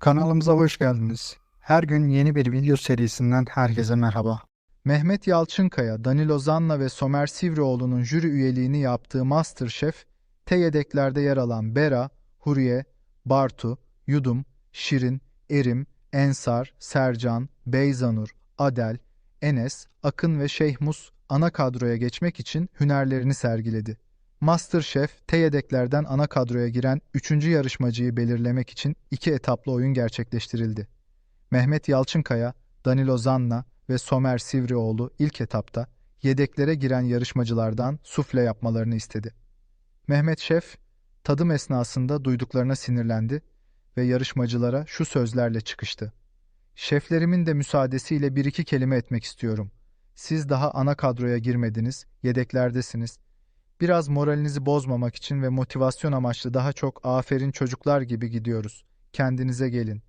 Kanalımıza hoş geldiniz. Her gün yeni bir video serisinden herkese merhaba. Mehmet Yalçınkaya, Danilo Zanna ve Somer Sivrioğlu'nun jüri üyeliğini yaptığı MasterChef, T yedeklerde yer alan Bera, Huriye, Bartu, Yudum, Şirin, Erim, Ensar, Sercan, Beyzanur, Adel, Enes, Akın ve Şeyh Mus ana kadroya geçmek için hünerlerini sergiledi. MasterChef, T yedeklerden ana kadroya giren 3. yarışmacıyı belirlemek için iki etaplı oyun gerçekleştirildi. Mehmet Yalçınkaya, Danilo Zanna ve Somer Sivrioğlu ilk etapta yedeklere giren yarışmacılardan sufle yapmalarını istedi. Mehmet Şef, tadım esnasında duyduklarına sinirlendi ve yarışmacılara şu sözlerle çıkıştı. Şeflerimin de müsaadesiyle bir iki kelime etmek istiyorum. Siz daha ana kadroya girmediniz, yedeklerdesiniz. Biraz moralinizi bozmamak için ve motivasyon amaçlı daha çok aferin çocuklar gibi gidiyoruz. Kendinize gelin.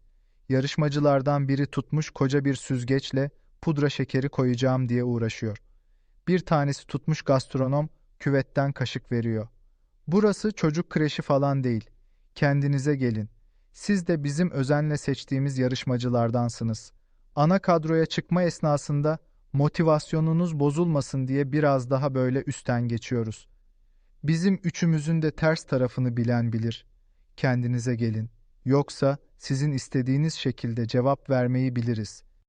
Yarışmacılardan biri tutmuş koca bir süzgeçle pudra şekeri koyacağım diye uğraşıyor. Bir tanesi tutmuş gastronom küvetten kaşık veriyor. Burası çocuk kreşi falan değil. Kendinize gelin. Siz de bizim özenle seçtiğimiz yarışmacılardansınız. Ana kadroya çıkma esnasında motivasyonunuz bozulmasın diye biraz daha böyle üstten geçiyoruz. Bizim üçümüzün de ters tarafını bilen bilir. Kendinize gelin. Yoksa sizin istediğiniz şekilde cevap vermeyi biliriz.